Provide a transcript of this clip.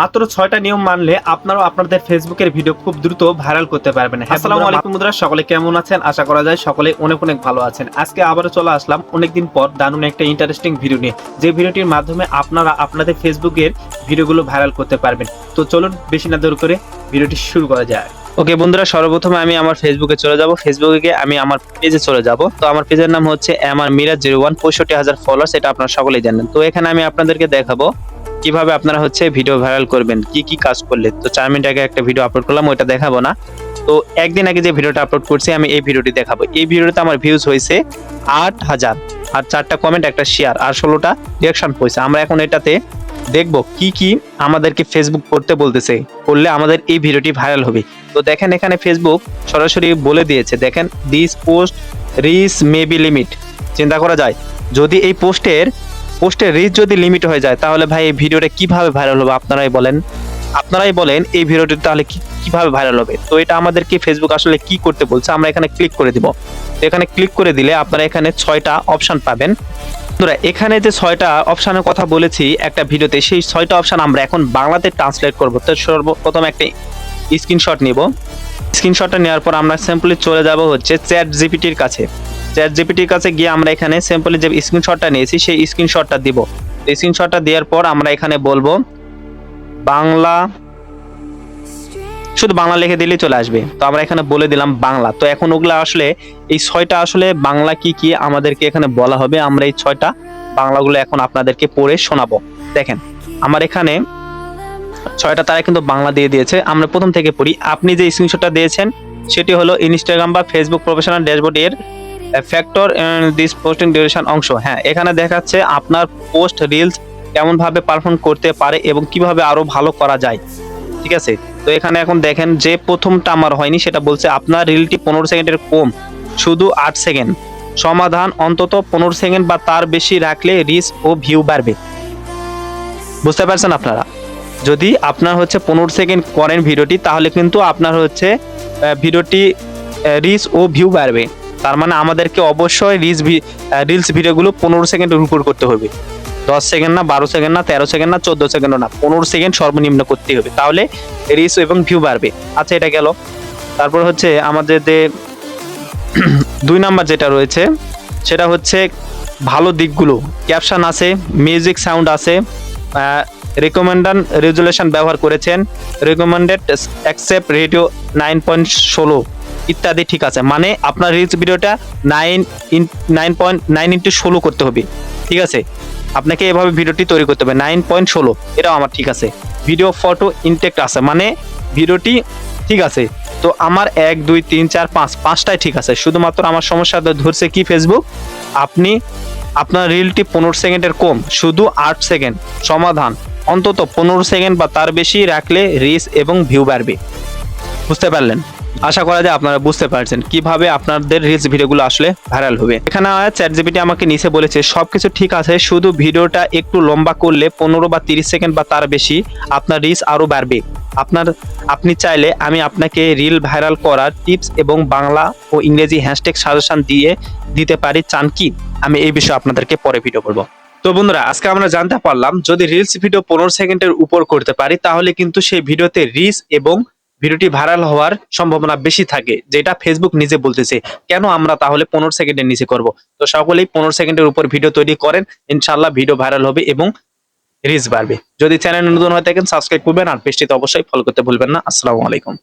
মাত্র ছয়টা নিয়ম মানলে আপনারাও আপনাদের ফেসবুকের ভিডিও খুব দ্রুত ভাইরাল করতে পারবেন। আসসালামু আলাইকুম বন্ধুরা সকলে কেমন আছেন? আশা করা যায় সকলে অনেক অনেক ভালো আছেন। আজকে আবারও চলে আসলাম অনেকদিন পর দারুণ একটা ইন্টারেস্টিং ভিডিও নিয়ে। যে ভিডিওটির মাধ্যমে আপনারা আপনাদের ফেসবুকের ভিডিওগুলো ভাইরাল করতে পারবেন। তো চলুন বেশি না দূর করে ভিডিওটি শুরু করা যায় ওকে বন্ধুরা সর্বপ্রথমে আমি আমার ফেসবুকে চলে যাব। ফেসবুকে গিয়ে আমি আমার পেজে চলে যাব। তো আমার পেজের নাম হচ্ছে আমার মিরাজ জিরো ওয়ান পঁয়ষট্টি হাজার ফলোয়ার্স এটা আপনারা সকলেই জানেন। তো এখানে আমি আপনাদেরকে দেখাবো কীভাবে আপনারা হচ্ছে ভিডিও ভাইরাল করবেন, কি কি কাজ করলে? তো চার মিনিট আগে একটা ভিডিও আপলোড করলাম, ওইটা দেখাবো না। তো একদিন আগে যে ভিডিওটা আপলোড করছি, আমি এই ভিডিওটি দেখাবো। এই ভিডিওতে আমার ভিউজ হয়েছে আট হাজার। আর চারটা কমেন্ট একটা শেয়ার আর ষোলোটা রিয়াকশন হয়েছে আমরা এখন এটাতে দেখব কি কি আমাদেরকে ফেসবুক করতে বলতেছে, করলে আমাদের এই ভিডিওটি ভাইরাল হবে। তো দেখেন এখানে ফেসবুক সরাসরি বলে দিয়েছে, দেখেন this post reach may be limit চিন্তা করা যায়। যদি এই পোস্টের পোস্টের রিচ যদি লিমিট হয়ে যায়, তাহলে ভাই এই ভিডিওটা কীভাবে ভাইরাল হবে আপনারাই বলেন। আপনারাই বলেন এই ভিডিওটি তাহলে কীভাবে ভাইরাল হবে? তো এটা আমাদেরকে ফেসবুক আসলে কি করতে বলছে, আমরা এখানে ক্লিক করে দিব। এখানে ক্লিক করে দিলে আপনারা এখানে ছয়টা অপশন পাবেন। বন্ধুরা, এখানে যে ছয়টা অপশনের কথা বলেছি একটা ভিডিওতে সেই ছয়টা অপশন আমরা এখন বাংলাতে ট্রান্সলেট করব। তো সর্বপ্রথম একটা স্ক্রিনশট নিব। স্ক্রিনশটটা নেওয়ার পর আমরা সিম্পলি চলে যাব হচ্ছে চ্যাট জিপিটির কাছে। চ্যাট জিপিটির কাছে গিয়ে আমরা এখানে সিম্পলি যে স্ক্রিনশটটা নিয়েছি, সেই স্ক্রিনশটটা দিব। স্ক্রিনশটটা দেওয়ার পর আমরা এখানে বলব, বাংলা শুধু বাংলা লিখে দিলেই চলে আসবে। তো আমরা এখানে বলে দিলাম বাংলা। তো এখন ওগুলা আসলে, এই ছয়টা আসলে বাংলা কি কি আমাদেরকে এখানে বলা হবে, আমরা এই ছয়টা বাংলাগুলো এখন আপনাদেরকে পড়ে শোনাবো। দেখেন, আমার এখানে ছয়টা তারা কিন্তু বাংলা দিয়ে দিয়েছে। আমরা প্রথম থেকে পড়ি। আপনি যে স্ক্রিনশটটা দিয়েছেন, সেটি হলো ইনস্টাগ্রাম বা ফেসবুক প্রফেশনাল ড্যাশবোর্ড এর ফ্যাক্টর দিস পোস্টিং ডিউরেশন অংশ। হ্যাঁ এখানে দেখাচ্ছে আপনার পোস্ট রিলস কেমন ভাবে পারফর্ম করতে পারে এবং কীভাবে আরও ভালো করা যায়। ঠিক আছে? তো এখানে এখন দেখেন যে প্রথমটা আমার হয়নি, সেটা বলছে আপনার রিলটি পনেরো সেকেন্ডের কম, শুধু আট সেকেন্ড। সমাধান অন্তত পনেরো সেকেন্ড বা তার বেশি রাখলে রিচ ও ভিউ বাড়বে। বুঝতে পারছেন আপনারা? যদি আপনার হচ্ছে পনেরো সেকেন্ড করেন ভিডিওটি, তাহলে কিন্তু আপনার হচ্ছে ভিডিওটি রিচ ও ভিউ বাড়বে। তার মানে আমাদেরকে অবশ্যই রিচ রিলস ভিডিওগুলো পনেরো সেকেন্ডের উপর করতে হবে। দশ সেকেন্ড না, বারো সেকেন্ড না, তেরো সেকেন্ড না, চোদ্দ সেকেন্ড না, পনেরো সেকেন্ড সর্বনিম্ন করতে হবে। তাহলে রিচ এবং ভিউ বাড়বে। আচ্ছা এটা গেল। তারপর হচ্ছে আমাদের যে দুই নাম্বার যেটা রয়েছে, সেটা হচ্ছে ভালো দিকগুলো। ক্যাপশন আছে মিউজিক সাউন্ড আছে রেকমেন্ডান রেজুলেশন ব্যবহার করেছেন। Recommended aspect ratio nine point ষোলো। ইত্যাদি ঠিক আছে। মানে আপনার রিলস ভিডিওটা nine in nine point nine into ষোলো করতে হবে। ঠিক আছে? আপনাকে এভাবে ভিডিওটি তৈরি করতে হবে। নাইন পয়েন্ট ষোলো। এটাও আমার ঠিক আছে। ভিডিও ফটো ইনটেক্ট আছে। মানে ভিডিওটি ঠিক আছে। তো আমার এক, দুই, তিন, চার, পাঁচ, পাঁচটাই ঠিক আছে। শুধুমাত্র আমার সমস্যা ধরছে কি ফেসবুক আপনি আপনার রিলটি পনেরো সেকেন্ডের কম। শুধু আট সেকেন্ড। সমাধান। অন্তত পনেরো সেকেন্ড বা তার বেশি রাখলে রিচ এবং ভিউ বাড়বে। বুঝতে পারলেন? আশা করা যায় আপনারা বুঝতে পারছেন কীভাবে আপনাদের রিলস ভিডিওগুলো আসলে ভাইরাল হবে। এখানে চ্যাট জিপিটি আমাকে নিচে বলেছে, সবকিছু ঠিক আছে, শুধু ভিডিওটা একটু লম্বা করলে পনেরো বা তিরিশ সেকেন্ড বা তার বেশি আপনার রিচ আরও বাড়বে। আপনার, আপনি চাইলে আমি আপনাকে রিল ভাইরাল করার টিপস এবং বাংলা ও ইংরেজি হ্যাশট্যাগ সাজেশন দিয়ে দিতে পারি। চান কি? আমি এই বিষয়ে আপনাদেরকে পরে ভিডিও করব তো বন্ধুরা, আজকে আমরা জানতে পারলাম, যদি রিলস ভিডিও পনেরো সেকেন্ডের উপর করতে পারি, তাহলে কিন্তু সেই ভিডিওতে রিচ এবং ভিডিওটি ভাইরাল হওয়ার সম্ভাবনা বেশি থাকে, যেটা ফেসবুক নিজে বলতেছে, কেন আমরা তাহলে পনেরো সেকেন্ডের নিচে করব? তো সকলেই পনেরো সেকেন্ডের উপর ভিডিও তৈরি করেন ইনশাল্লাহ ভিডিও ভাইরাল হবে এবং রিচ বাড়বে। যদি চ্যানেল নতুন হয়ে থাকেন সাবস্ক্রাইব করবেন আর পেজটিতে অবশ্যই ফলো করতে ভুলবেন না। আসসালামু আলাইকুম।